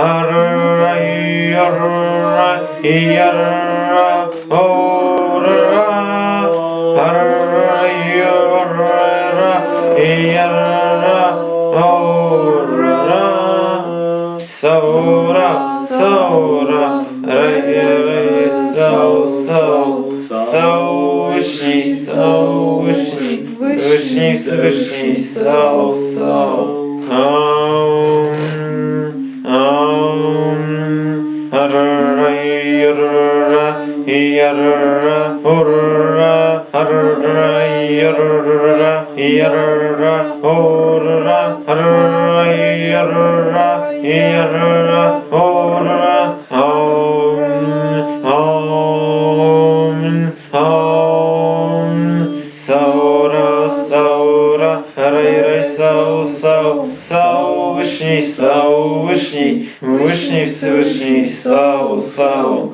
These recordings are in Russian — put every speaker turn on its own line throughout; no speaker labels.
Ара, Яра, Яра, Ора, Ара, Яра, Яра, Ора. Саура, Саура, Рай, Рай, Сау, Сау, Рай, Сау, Сау, Сау, Вышний, Сау, Вышний, Вышний, Всевышний, Сау, Сау.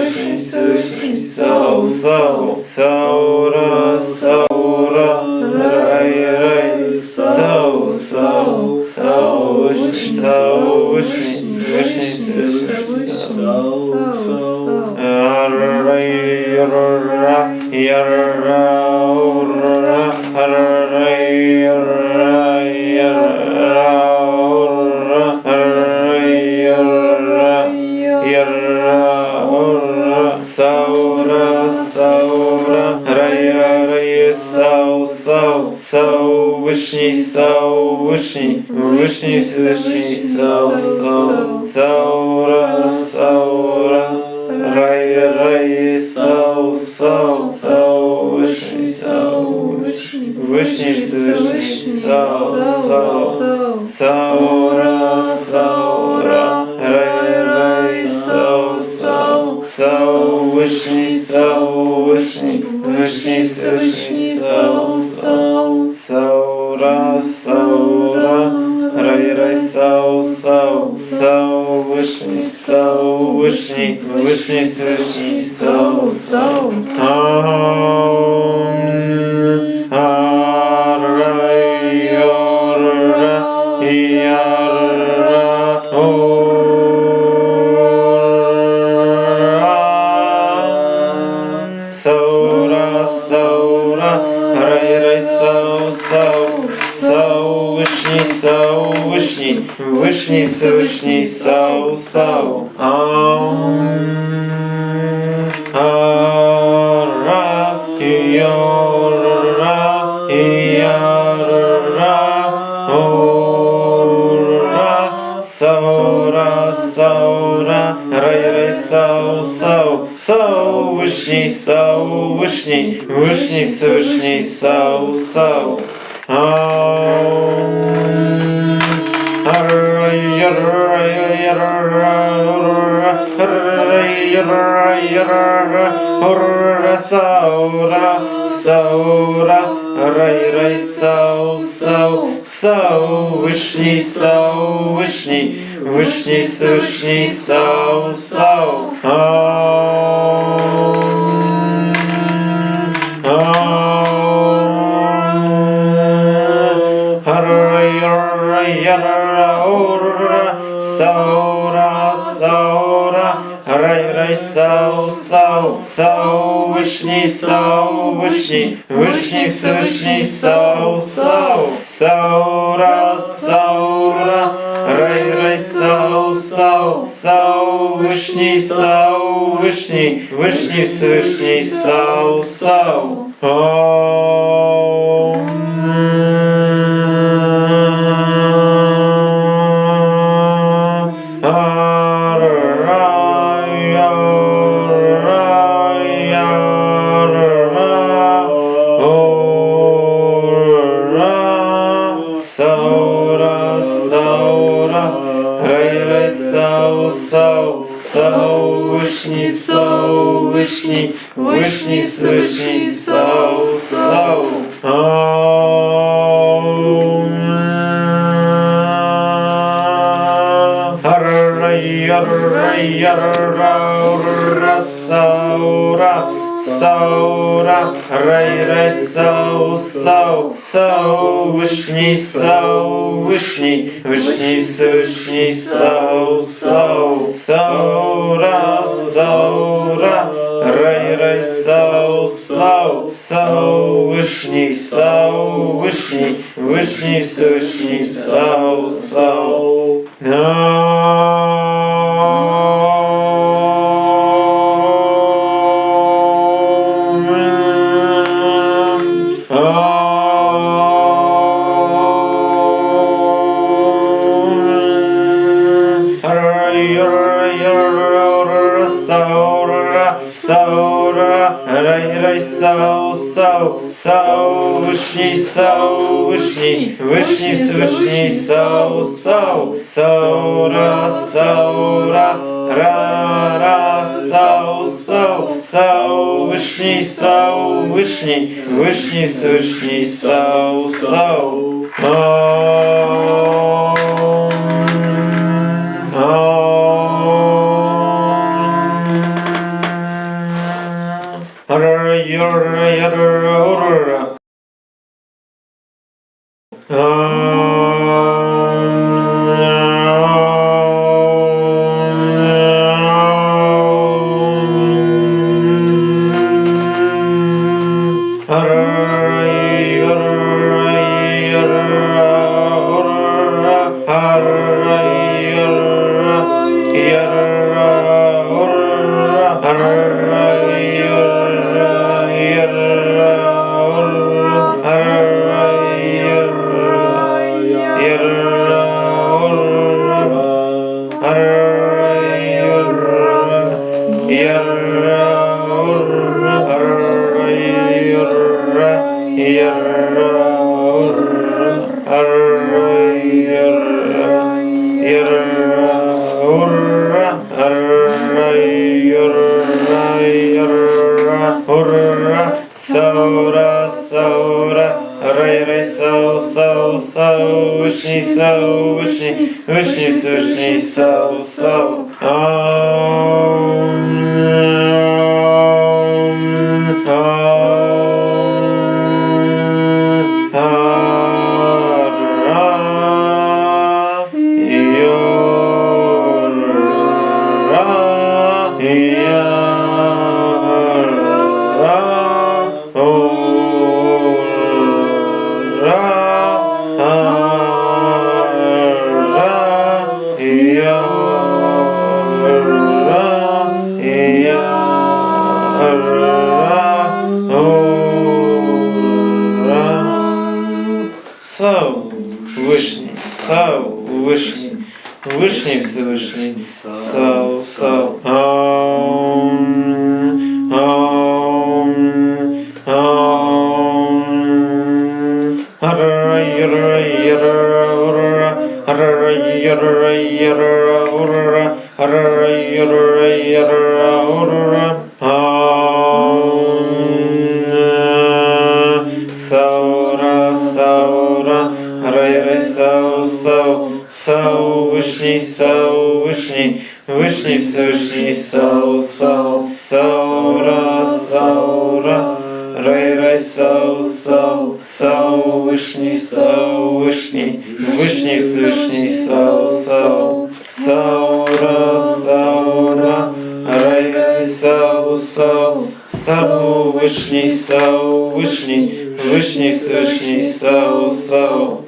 Вышний, Вышний, Всевышний, Сау, Сау, Саура, Саура, Сау, Вышний, Сау, Вышний, Вышний, Всевышний, Сау, Сау, Саура, Саура, Рай, рай, сау, сау, сау, вышний, сау, вышний, вышний, всевышний, сау, сау, сау, сау, сау, вышний, сау, вышний, вышний, всевышний, сау, сау. Саура, саура, рай, рай, сау, сау, сау, вышний, сау, вышний, вышний, всевышний, сау, сау. Аум, саура, саура, рай, рай, сау, сау, сау, вышний, сау, вышний, вышний, всевышний, сау, сау. Ора, саура, саура, рай, рай, сау, сау, сау, вышний, сау, вышний, вышний, всевышний, сау, сау. Аум, аум, ара, рай, рай, сау, сау, сау, вышний, сау, вышний, вышний, всевышний, сау, сау, саура, саура, рай, рай, сау, сау, сау, вышний, сау, вышний, вышний, всевышний, сау, сау. Сау, сау, Вышний, Сау, Вышний, Вышний, Всевышний, Сау, Сау. Саура, Саура, Рай, Рай, Сау, Сау, Сау, Вышний, Сау, Вышний, Вышний, Всевышний, Сау, Сау, Саура, Саура, Рай, Рай, Сау, Сау, Сау, Вышний, Сау, Вышний, Вышний, Всевышний, Сау, Сау. Вышний, сау, вышний, вышний, всевышний, сау, сау, саура, саура, ра, ра, сау, сау, сау, вышний, сау, вышний, вышний, всевышний, сау, сау. Саура, Вышний, Вышний, Всевышний, Сау, Сау. Аум, Вышний Всевышний, Сау, Сау, Вышний, Сау, Вышний, Вышний, Всевышний, Сау, Сау, Саура, Саура, Рай, Рай, Сау, Сау, Сау, Вышний, Сау, Вышний, Вышний, Всевышний, Сау, Сау, Саура, Саура, Рай, Рай, Сау, Сау, Сау, Вышний, Сау, Вышний, Вышний, Всевышний, Сау, Сау,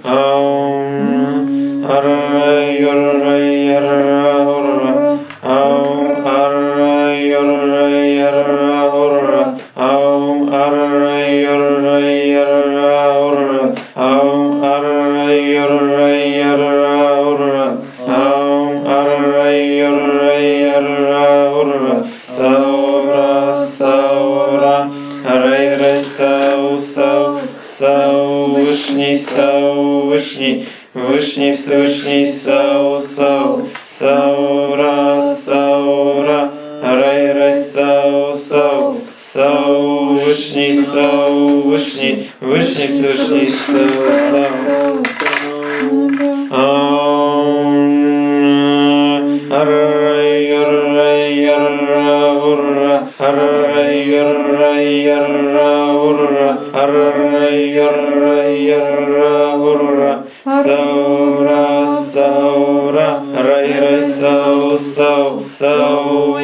Всевышний, Вышний, Вышний, Всевышний, Сау, Сау.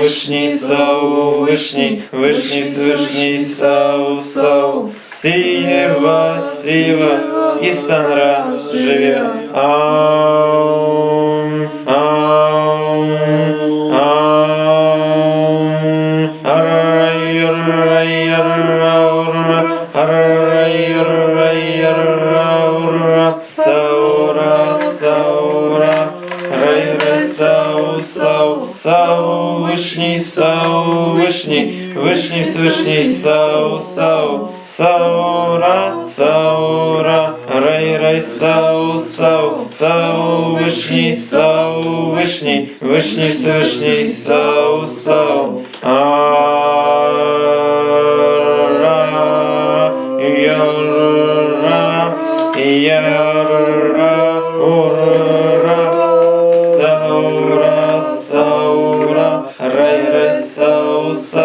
Вышний, сау, вышний, вышний, Всевышний, сау, сау. Сива, сива, Истанра, живе. Аум, Всевышний, сау, сау, саура, саура, рай, рай, сау, сау, сау, вышний, сау, вышний, вышний, Всевышний, сау, сау,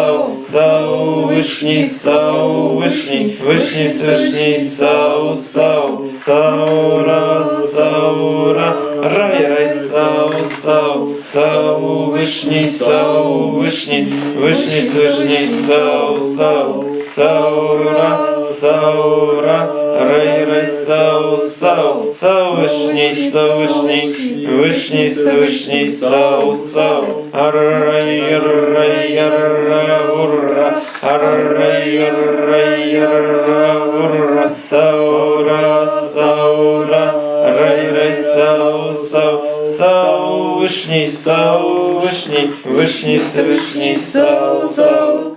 сау, сау, сау, вышний, сау, вышний, вышний, Всевышний, сау, сау, саура, саура, рай, рай, сау, сау, сау, вышний, сау, вышний, вышний, Всевышний, сау, сау, саура, саура, рай, рай, сау, сау, сау, вышний, сау, вышний, вышний, Всевышний, сау, сау, аррай, аррай, арра, урра, аррай, аррай, арра, урра, саура, саура, рай, рай, сау, сау, сау, вышний, сау, вышний, вышний, Всевышний, сау, сау.